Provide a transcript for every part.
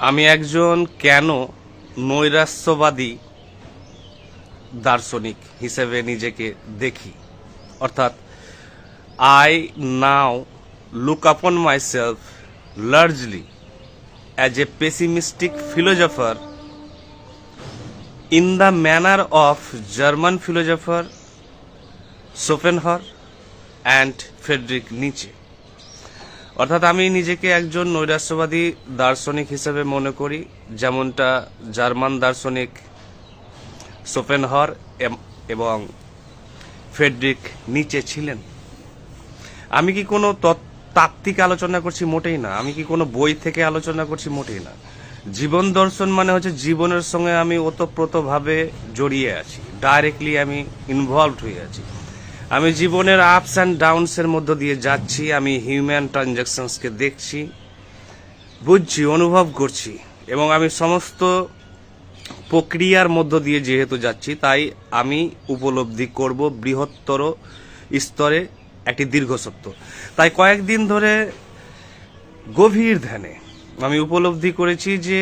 আমি একজন কেন নৈরাস্যবাদী দার্শনিক হিসেবে নিজেকে দেখি? অর্থাৎ I now look upon myself largely as a pessimistic philosopher in the manner of German philosopher Schopenhauer and Friedrich Nietzsche অর্থাৎ আমি নিজেকে একজন নৈরাস্যবাদী দার্শনিক হিসেবে মনে করি, যেমনটা জার্মান দার্শনিক সোফেনহর এম- এবং ফেডরিক নিচে ছিলেন। আমি কি কোনো তত- তাত্ত্বিক আলোচনা করছি মোটেই না। আমি কি কোনো বই থেকে আলোচনা করছি মোটেই না। জীবন দর্শন মানে হচ্ছে জীবনের সঙ্গে আমি ওতপ্রোতভাবে জড়িয়ে আছি। ডাইরেক্টলি আমি ইনভলভড হয়ে আছি। আমি জীবনের আপস অ্যান্ড ডাউনসের মধ্য দিয়ে যাচ্ছি, আমি হিউম্যান ট্রানজাকশনসকে দেখছি, বুঝছি, অনুভব করছি, এবং আমি সমস্ত প্রক্রিয়ার মধ্য দিয়ে যেহেতু যাচ্ছি, তাই আমি উপলব্ধি করব বৃহত্তর স্তরে একটি দীর্ঘ সত্য। তাই কয়েকদিন ধরে গভীর ধ্যানে আমি উপলব্ধি করেছি যে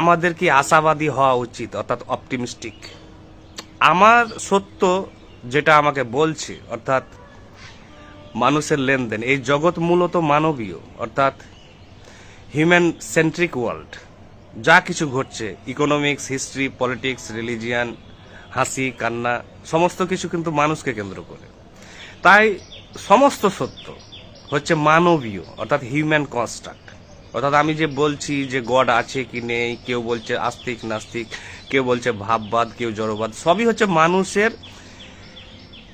আমাদের কি আশাবাদী হওয়া উচিত, অর্থাৎ অপটিমিস্টিক আমার সত্য যেটা আমাকে বলছে, অর্থাৎ মানুষের লেনদেন। এই জগৎ মূলত মানবীয়, অর্থাৎ হিউম্যান সেন্ট্রিক ওয়ার্ল্ড যা কিছু ঘটছে ইকোনমিক্স হিস্ট্রি পলিটিক্স রিলিজিয়ান হাসি, কান্না, সমস্ত কিছু কিন্তু মানুষকে কেন্দ্র করে। তাই সমস্ত সত্য হচ্ছে মানবীয়, অর্থাৎ হিউম্যান কনস্ট্রাক্ট অর্থাৎ আমি যে বলছি যে গড আছে কি নেই, কেউ বলছে আস্তিক, নাস্তিক, কেউ বলছে ভাববাদ, কেউ জড়বাদ, সবই হচ্ছে মানুষের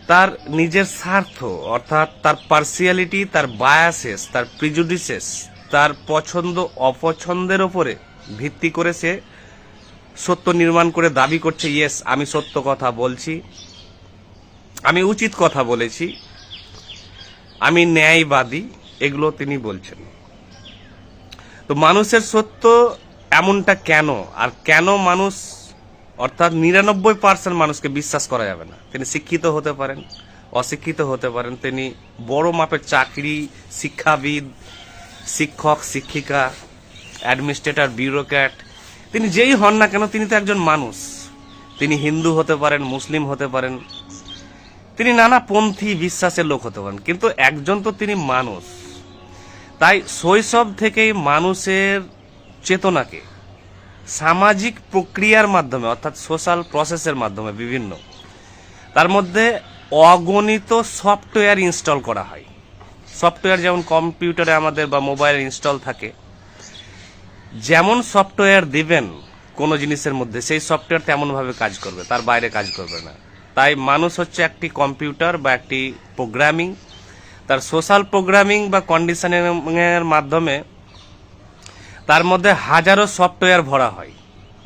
তার নিজের স্বার্থ, অর্থাৎ তার পার্সিয়ালিটি তার বায়াসেস তার প্রিজুডিসেস তার পছন্দ, অপছন্দের ওপরে ভিত্তি করে সে সত্য নির্মাণ করে দাবি করছে ইয়েস আমি সত্য কথা বলছি। আমি উচিত কথা বলেছি। আমি ন্যায়বাদী। এগুলো তিনি বলছেন। তো মানুষের সত্য এমনটা কেন? আর কেন মানুষ অর্থাৎ নিরানব্বই পার্সেন্ট মানুষকে বিশ্বাস করা যাবে না। তিনি শিক্ষিত হতে পারেন, অশিক্ষিত হতে পারেন। তিনি বড় মাপের চাকরি, শিক্ষাবিদ, শিক্ষক, শিক্ষিকা, অ্যাডমিনিস্ট্রেটর বিউরোক্র্যাট তিনি যেই হন না কেন, তিনি তো একজন মানুষ। তিনি হিন্দু হতে পারেন, মুসলিম হতে পারেন। তিনি নানা পন্থী বিশ্বাসের লোক হতে পারেন, কিন্তু একজন তো তিনি মানুষ। তাই শৈশব থেকেই মানুষের চেতনাকে সামাজিক প্রক্রিয়ার মাধ্যমে, অর্থাৎ সোশ্যাল প্রসেসের মাধ্যমে বিভিন্ন। তার মধ্যে অগণিত সফটওয়্যার ইনস্টল করা হয়। সফটওয়্যার যেমন কম্পিউটারে আমাদের বা মোবাইল ইনস্টল থাকে, যেমন সফটওয়্যার দিবেন কোনো জিনিসের মধ্যে, সেই সফটওয়্যার তেমনভাবে কাজ করবে, তার বাইরে কাজ করবে না। তাই মানুষ হচ্ছে একটি কম্পিউটার বা একটি প্রোগ্রামিং তার সোশ্যাল প্রোগ্রামিং বা কন্ডিশনিংয়ের মাধ্যমে তার মধ্যে হাজারো সফটওয়্যার ভরা হয়,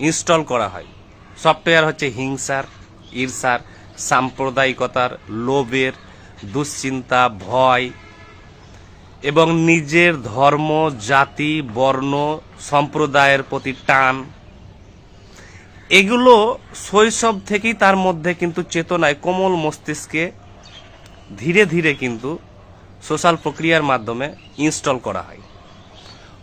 ইনস্টল করা হয়। সফটওয়্যার হচ্ছে হিংসার, ঈর্ষার, সাম্প্রদায়িকতার, লোভের, দুশ্চিন্তা, ভয় এবং নিজের ধর্ম, জাতি, বর্ণ, সম্প্রদায়ের প্রতি টান। এগুলো শৈশব থেকেই তার মধ্যে কিন্তু চেতনায় কোমল মস্তিষ্কে ধীরে ধীরে কিন্তু সোশ্যাল প্রক্রিয়ার মাধ্যমে ইনস্টল করা হয়।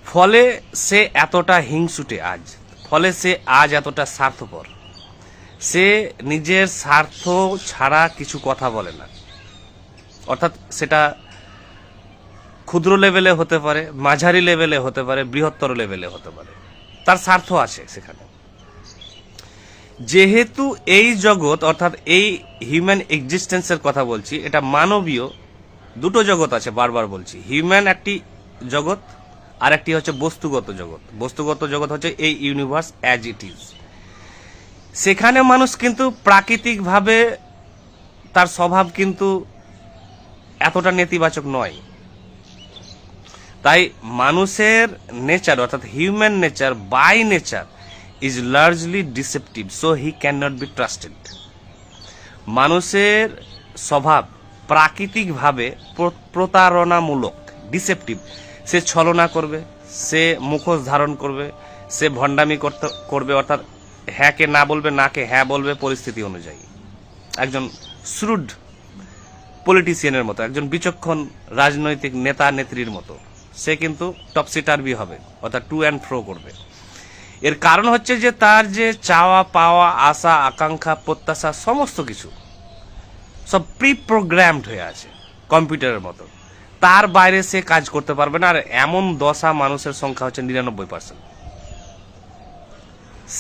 ফলে সে এতটা হিংসুটে আজ। ফলে সে আজ এতটা স্বার্থপর। সে নিজের স্বার্থ ছাড়া কিছু কথা বলে না। অর্থাৎ সেটা ক্ষুদ্র লেভেলে হতে পারে, মাঝারি লেভেলে হতে পারে, বৃহত্তর লেভেলে হতে পারে। তার স্বার্থ আছে সেখানে। যেহেতু এই জগৎ, অর্থাৎ এই হিউম্যান এক্সিস্টেন্সের কথা বলছি, এটা মানবীয় দুটো জগৎ আছে, বারবার বলছি। হিউম্যান একটি জগৎ আর একটি হচ্ছে বস্তুগত জগৎ। বস্তুগত জগৎ হচ্ছে এই ইউনিভার্স অ্যাজ ইট ইজ সেখানে মানুষ কিন্তু প্রাকৃতিকভাবে তার স্বভাব কিন্তু এতটা নেতিবাচক নয়। তাই মানুষের নেচার অর্থাৎ human nature by nature is largely deceptive so he cannot be trusted মানুষের স্বভাব প্রাকৃতিকভাবে প্রতারণামূলক ডিসেপটিভ সে ছলনা করবে, সে মুখোশ ধারণ করবে, সে ভণ্ডামি করতে, করবে, অর্থাৎ হ্যাঁকে না বলবে নাকে হ্যাঁ বলবে পরিস্থিতি অনুযায়ী। একজন শ্রুড পলিটিশিয়ানের মতো, একজন বিচক্ষণ রাজনৈতিক নেতা নেত্রীর মতো, সে কিন্তু টপসি টার্বি হবে, অর্থাৎ টু অ্যান্ড ফ্রো করবে। এর কারণ হচ্ছে যে তার যে চাওয়া, পাওয়া, আশা, আকাঙ্ক্ষা, প্রত্যাশা, সমস্ত কিছু সব প্রি প্রোগ্রামড হয়ে আছে কম্পিউটারের মতো। তার বাইরে সে কাজ করতে পারবে না, আর এমন দশা মানুষের সংখ্যা হচ্ছে নিরানব্বই পার্সেন্ট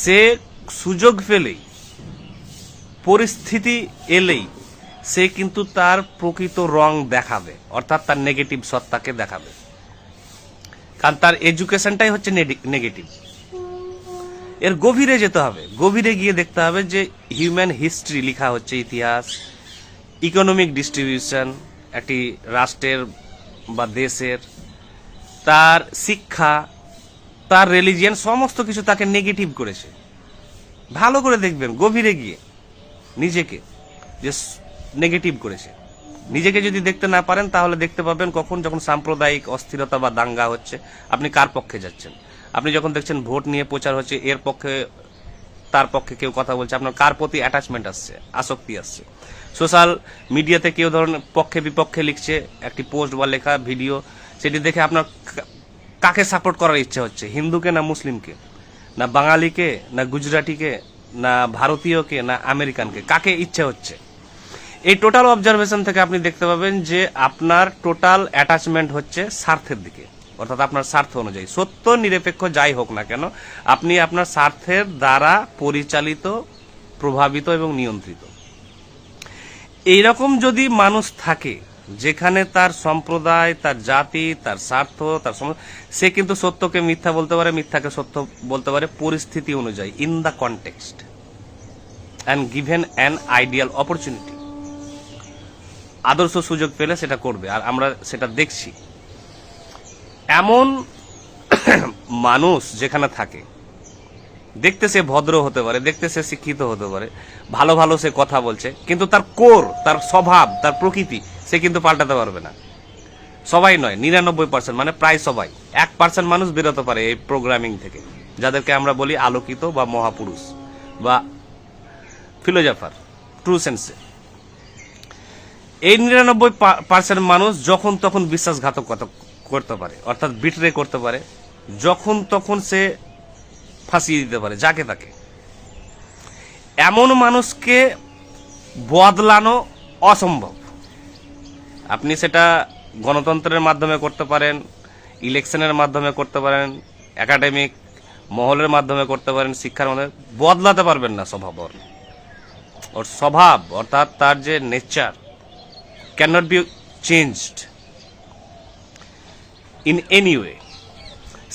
সে সুযোগ পেলেই, পরিস্থিতি এলেই, সে কিন্তু তার প্রকৃত রং দেখাবে, অর্থাৎ তার নেগেটিভ সত্তাকে দেখাবে। কারণ তার এডুকেশনটাই হচ্ছে নেগেটিভ এর গভীরে যেতে হবে, গভীরে গিয়ে দেখতে হবে যে হিউম্যান হিস্ট্রি লেখা হচ্ছে ইতিহাস ইকোনমিক ডিস্ট্রিবিউশন একটি রাষ্ট্রের বা দেশের, তার শিক্ষা, তার রিলিজিয়ান সমস্ত কিছু তাকে নেগেটিভ করেছে। ভালো করে দেখবেন, গভীরে গিয়ে নিজেকে যে নেগেটিভ করেছে। নিজেকে যদি দেখতে না পারেন, তাহলে দেখতে পাবেন কখন যখন সাম্প্রদায়িক অস্থিরতা বা দাঙ্গা হচ্ছে, আপনি কার পক্ষে যাচ্ছেন? আপনি যখন দেখছেন ভোট নিয়ে প্রচার হচ্ছে, এর পক্ষে তার পক্ষে কেউ কথা বলছে, আপনার কার প্রতি অ্যাটাচমেন্ট আসছে, আসক্তি আসছে? সোশ্যাল মিডিয়াতে কেউ ধরুন পক্ষে বিপক্ষে লিখছে, একটি পোস্ট বা লেখা ভিডিও সেটি দেখে আপনার কাকে সাপোর্ট করার ইচ্ছে হচ্ছে? হিন্দুকে না মুসলিমকে? না বাঙালিকে? না গুজরাটিকে? না ভারতীয়কে? না আমেরিকানকে? কাকে ইচ্ছে হচ্ছে? এই টোটাল অবজারভেশন থেকে আপনি দেখতে পাবেন যে আপনার টোটাল অ্যাটাচমেন্ট হচ্ছে স্বার্থের দিকে। অর্থাৎ আপনার স্বার্থ অনুযায়ী। সত্য, নিরপেক্ষ, যাই হোক না কেন, আপনি আপনার স্বার্থের দ্বারা পরিচালিত, প্রভাবিত এবং নিয়ন্ত্রিত। এইরকম যদি মানুষ থাকে, যেখানে তার সম্প্রদায়, তার জাতি, তার স্বার্থ, তার সে কিন্তু সত্যকে মিথ্যা বলতে পারে, মিথ্যাকে সত্য বলতে পারে, পরিস্থিতি অনুযায়ী in the context and given an ideal opportunity আদর্শ সুযোগ পেলে সেটা করবে, আর আমরা সেটা দেখছি। এমন মানুষ যেখানে থাকে। দেখতে সে ভদ্র হতে পারে, দেখতে সে শিক্ষিত হতে পারে, ভালো ভালো সে কথা বলছে, কিন্তু তার কোর, তার স্বভাব, তার প্রকৃতি, সে কিন্তু পাল্টাতে পারবে না। সবাই নয়, নিরানব্বই পার্সেন্ট মানে প্রায় সবাই। এক পার্সেন্ট মানুষ বেরোতে পারে এই প্রোগ্রামিং থেকে, যাদেরকে আমরা বলি আলোকিত বা মহাপুরুষ বা ফিলোজাফার ট্রু সেন্সে এই নিরানব্বই পার্সেন্ট মানুষ যখন তখন বিশ্বাসঘাতকতা করতে পারে, অর্থাৎ বিটরে করতে পারে, যখন তখন সে ফাঁসিয়ে দিতে পারে, যাকে তাকে। এমন মানুষকে বদলানো অসম্ভব। আপনি সেটা গণতন্ত্রের মাধ্যমে করতে পারেন, ইলেকশনের মাধ্যমে করতে পারেন একাডেমিক মহলের মাধ্যমে করতে পারেন, শিক্ষার মাধ্যমে, বদলাতে পারবেন না স্বভাব ওর ওর স্বভাব, অর্থাৎ তার যে nature cannot be changed in any way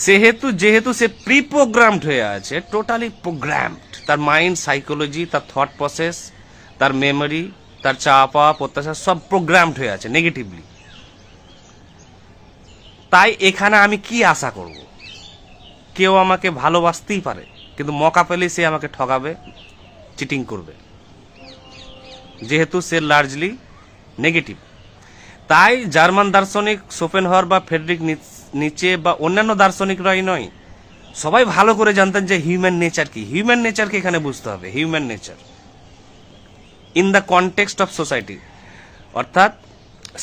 সেহেতু, যেহেতু সে প্রি প্রোগ্রামড হয়ে আছে টোটালি প্রোগ্রামড তার মাইন্ড সাইকোলজি তার থট প্রসেস তার মেমোরি তার চাওয়া পাওয়া প্রত্যাশা সব প্রোগ্রামড হয়ে আছে নেগেটিভলি তাই এখানে আমি কি আশা করব? কেউ আমাকে ভালোবাসতেই পারে, কিন্তু মকা পেলে সে আমাকে ঠকাবে চিটিং করবে। যেহেতু সে লার্জলি নেগেটিভ তাই জার্মান দার্শনিক সোপেনহর বা ফেডরিক নিচে বা অন্যান্য দার্শনিকরাই নয়। সবাই ভালো করে জানতেন যে হিউম্যান নেচার কি। হিউম্যান নেচারকে এখানে বুঝতে হবে, human nature. In the context of society. অর্থাৎ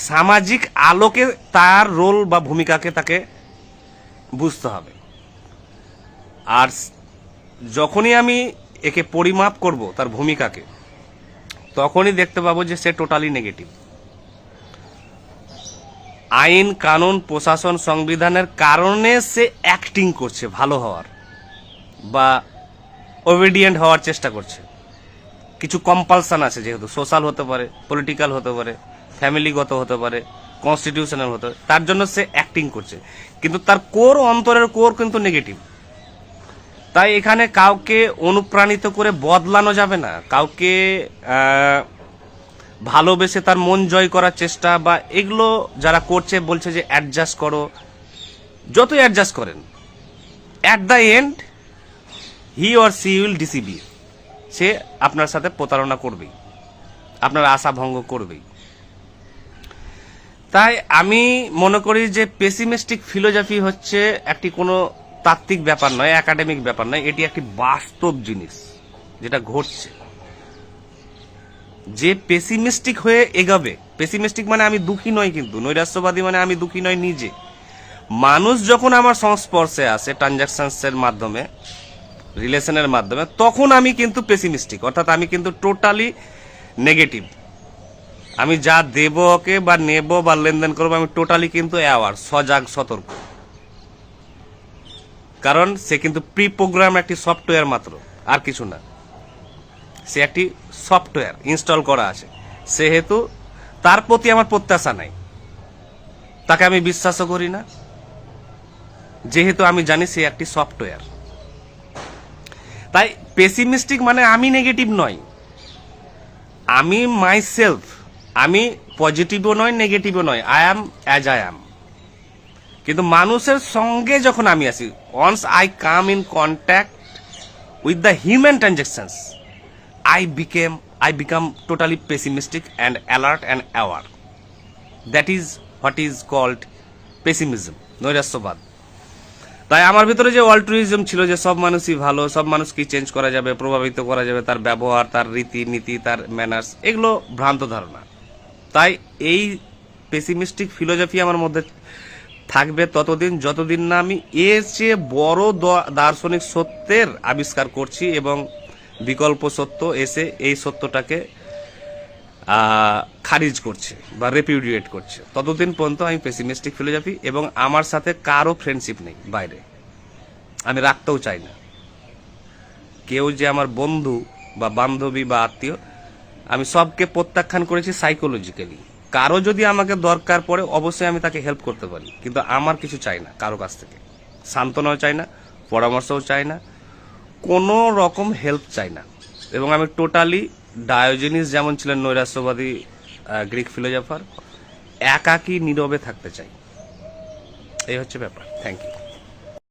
সামাজিক আলোকে তার রোল বা ভূমিকাকে তাকে বুঝতে হবে। আর যখনই আমি একে পরিমাপ করব তার ভূমিকাকে, তখনই দেখতে পাবো যে সে টোটালি নেগেটিভ। আইন, কানুন, প্রশাসন সংবিধানের কারণে সে অ্যাক্টিং করছে, ভালো হওয়ার বা ওবিডিয়েন্ট হওয়ার চেষ্টা করছে। কিছু কম্পালশন আছে যেহেতু সোশ্যাল হতে পারে পলিটিক্যাল হতে পারে ফ্যামিলিগত হতে পারে কনস্টিটিউশনাল হতে পারে, তার জন্য সে অ্যাক্টিং করছে। কিন্তু তার কোর অন্তরের কোর কিন্তু নেগেটিভ তাই এখানে কাউকে অনুপ্রাণিত করে বদলানো যাবে না। কাউকে ভালোবেসে তার মন জয় করার চেষ্টা বা এগুলো যারা করছে, বলছে যে অ্যাডজাস্ট করো, যতই অ্যাডজাস্ট করেন at the end he or she will you সে আপনার সাথে প্রতারণা করবেই, আপনার আশা ভঙ্গ করবেই। তাই আমি মনে করি যে পেসিমিস্টিক ফিলোজফি হচ্ছে একটি কোনো তাত্ত্বিক ব্যাপার নয় একাডেমিক ব্যাপার নয়, এটি একটি বাস্তব জিনিস, যেটা ঘটছে। যে পেসিমিস্টিক হয়ে এগাবে। পেসিমিস্টিক মানে আমি দুঃখী নই কিন্তু, নৈরাশ্যবাদী মানে আমি দুঃখী নই নিজে। মানুষ যখন আমার সংস্পর্শে আসে ট্রানজাকশনসের মাধ্যমে রিলেশনের মাধ্যমে, তখন আমি কিন্তু পেসিমিস্টিক অর্থাৎ আমি কিন্তু টোটালি নেগেটিভ আমি যা দেব ওকে বা নেব বা লেনদেন করব, আমি টোটালি কিন্তু অ্যাওয়ার সজাগ, সতর্ক। কারণ সে কিন্তু প্রি প্রোগ্রাম একটি সফটওয়্যার মাত্র, আর কিছু না। সে একটি সফটওয়্যার ইনস্টল করা আছে। সেহেতু তার প্রতি আমার প্রত্যাশা নাই। তাকে আমি বিশ্বাসও করি না। যেহেতু আমি জানি সে একটি সফটওয়্যার। তাই পেসিমিস্টিক মানে আমি নেগেটিভ নয় আমি মাই সেলফ আমি পজিটিভও নয় নেগেটিভও নয় I am as I am কিন্তু মানুষের সঙ্গে যখন আমি আসি once I come in contact with the human transactions I became I become totally pessimistic and alert and aware that is what is called pessimism নৈরাস্যবাদ তাই আমার ভিতরে যে অল্ট্রুইজম ছিল যে সব মানুষই ভালো, সব মানুষকে চেঞ্জ করা যাবে, প্রভাবিত করা যাবে, তার ব্যবহার, তার রীতি নীতি তার ম্যানার্স এগুলো ভ্রান্ত ধারণা। তাই এই পেসিমিস্টিক ফিলোসফি আমার মধ্যে থাকবে ততদিন, যতদিন না আমি এর চেয়ে বড় দার্শনিক সত্যের আবিষ্কার করছি এবং বিকল্প সত্য এসে এই সত্যটাকে খারিজ করছে বা রেপিউডিয়েট করছে। ততদিন পর্যন্ত আমি পেসিমিস্টিক ফিলোসফি এবং আমার সাথে কারও ফ্রেন্ডশিপ নেই বাইরে। আমি রাখতেও চাই না। কেউ যে আমার বন্ধু বা বান্ধবী বা আত্মীয়, আমি সবকে প্রত্যাখ্যান করেছি সাইকোলজিক্যালি কারও যদি আমাকে দরকার পড়ে অবশ্যই আমি তাকে হেল্প করতে পারি। কিন্তু আমার কিছু চাই না কারও কাছ থেকে। সান্ত্বনাও চাই না, পরামর্শও চাই না। কোনো রকম হেল্প চাই না। এবং আমি টোটালি ডায়োজেনিস যেমন ছিলেন নৈরাস্যবাদী গ্রিক ফিলোজফার, একাকি নীরবে থাকতে চাই। এই হচ্ছে ব্যাপার। Thank you